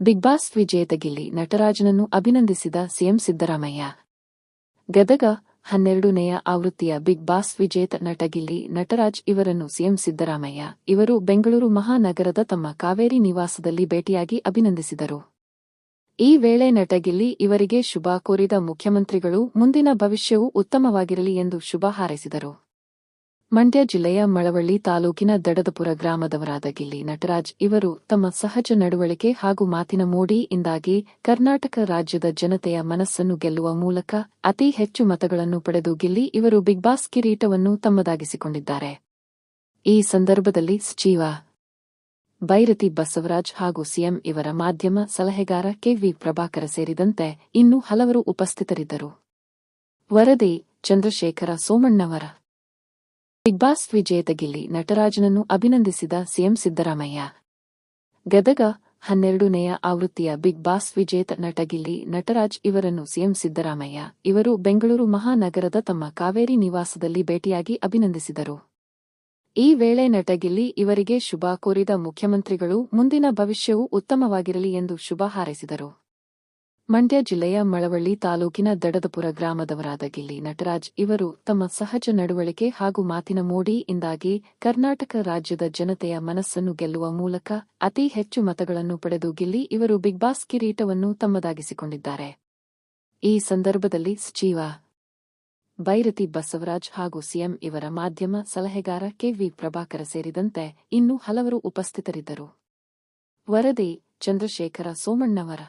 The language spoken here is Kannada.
ಬಿಗ್ ಬಾಸ್ ವಿಜೇತ ಗಿಲ್ಲಿ ನಟರಾಜನನ್ನು ಅಭಿನಂದಿಸಿದ ಸಿಎಂ ಸಿದ್ದರಾಮಯ್ಯ. ಗದಗ ಹನ್ನೆರಡನೆಯ ಆವೃತ್ತಿಯ ಬಿಗ್ ಬಾಸ್ ವಿಜೇತ ನಟ ಗಿಲ್ಲಿ ನಟರಾಜ್ ಇವರನ್ನು ಸಿಎಂ ಸಿದ್ದರಾಮಯ್ಯ, ಇವರು ಬೆಂಗಳೂರು ಮಹಾನಗರದ ತಮ್ಮ ಕಾವೇರಿ ನಿವಾಸದಲ್ಲಿ ಭೇಟಿಯಾಗಿ ಅಭಿನಂದಿಸಿದರು. ಈ ವೇಳೆ ನಟಗಿಲ್ಲಿ ಇವರಿಗೆ ಶುಭ ಕೋರಿದ ಮುಖ್ಯಮಂತ್ರಿಗಳು, ಮುಂದಿನ ಭವಿಷ್ಯವು ಉತ್ತಮವಾಗಿರಲಿ ಎಂದು ಶುಭ ಹಾರೈಸಿದರು. ಮಂಡ್ಯ ಜಿಲ್ಲೆಯ ಮಳವಳ್ಳಿ ತಾಲೂಕಿನ ದಡದಪುರ ಗ್ರಾಮದವರಾದ ಗಿಲ್ಲಿ ನಟರಾಜ್ ಇವರು ತಮ್ಮ ಸಹಜ ನಡವಳಿಕೆ ಹಾಗೂ ಮಾತಿನ ಮೋಡಿಯಿಂದಾಗಿ ಕರ್ನಾಟಕ ರಾಜ್ಯದ ಜನತೆಯ ಮನಸ್ಸನ್ನು ಗೆಲ್ಲುವ ಮೂಲಕ ಅತಿ ಹೆಚ್ಚು ಮತಗಳನ್ನು ಪಡೆದು ಗಿಲ್ಲಿ ಇವರು ಬಿಗ್ ಬಾಸ್ ಕಿರೀಟವನ್ನು ತಮ್ಮದಾಗಿಸಿಕೊಂಡಿದ್ದಾರೆ. ಈ ಸಂದರ್ಭದಲ್ಲಿ ಸಚಿವ ಬೈರತಿ ಬಸವರಾಜ್ ಹಾಗೂ ಸಿಎಂ ಇವರ ಮಾಧ್ಯಮ ಸಲಹೆಗಾರ ಕೆವಿ ಪ್ರಭಾಕರ ಸೇರಿದಂತೆ ಇನ್ನೂ ಹಲವರು ಉಪಸ್ಥಿತರಿದ್ದರು. ವರದಿ, ಚಂದ್ರಶೇಖರ ಸೋಮಣ್ಣವರ ಬಿಗ್ ಬಾಸ್ ವಿಜೇತ ಗಿಲ್ಲಿ ನಟರಾಜನನ್ನು ಅಭಿನಂದಿಸಿದ ಸಿಎಂ ಸಿದ್ದರಾಮಯ್ಯ. ಗದಗ ಹನ್ನೆರಡನೆಯ ಆವೃತ್ತಿಯ ಬಿಗ್ ಬಾಸ್ ವಿಜೇತ ನಟ ಗಿಲ್ಲಿ ನಟರಾಜ್ ಇವರನ್ನು ಸಿಎಂ ಸಿದ್ದರಾಮಯ್ಯ, ಇವರು ಬೆಂಗಳೂರು ಮಹಾನಗರದ ತಮ್ಮ ಕಾವೇರಿ ನಿವಾಸದಲ್ಲಿ ಭೇಟಿಯಾಗಿ ಅಭಿನಂದಿಸಿದರು. ಈ ವೇಳೆ ನಟ ಗಿಲ್ಲಿ ಇವರಿಗೆ ಶುಭ ಕೋರಿದ ಮುಖ್ಯಮಂತ್ರಿಗಳು, ಮುಂದಿನ ಭವಿಷ್ಯವು ಉತ್ತಮವಾಗಿರಲಿ ಎಂದು ಶುಭ ಹಾರೈಸಿದರು. ಮಂಡ್ಯ ಜಿಲ್ಲೆಯ ಮಳವಳ್ಳಿ ತಾಲೂಕಿನ ದಡದಪುರ ಗ್ರಾಮದವರಾದ ಗಿಲ್ಲಿ ನಟರಾಜ್ ಇವರು ತಮ್ಮ ಸಹಜ ನಡವಳಿಕೆ ಹಾಗೂ ಮಾತಿನ ಮೋಡಿಯಿಂದಾಗಿ ಕರ್ನಾಟಕ ರಾಜ್ಯದ ಜನತೆಯ ಮನಸ್ಸನ್ನು ಗೆಲ್ಲುವ ಮೂಲಕ ಅತಿ ಹೆಚ್ಚು ಮತಗಳನ್ನು ಪಡೆದು ಗಿಲ್ಲಿ ಇವರು ಬಿಗ್ ಬಾಸ್ ಕಿರೀಟವನ್ನು ತಮ್ಮದಾಗಿಸಿಕೊಂಡಿದ್ದಾರೆ. ಈ ಸಂದರ್ಭದಲ್ಲಿ ಸಚಿವ ಬೈರತಿ ಬಸವರಾಜ್ ಹಾಗೂ ಸಿಎಂ ಇವರ ಮಾಧ್ಯಮ ಸಲಹೆಗಾರ ಕೆವಿ ಪ್ರಭಾಕರ ಸೇರಿದಂತೆ ಇನ್ನೂ ಹಲವರು ಉಪಸ್ಥಿತರಿದ್ದರು. ವರದಿ, ಚಂದ್ರಶೇಖರ ಸೋಮಣ್ಣವರ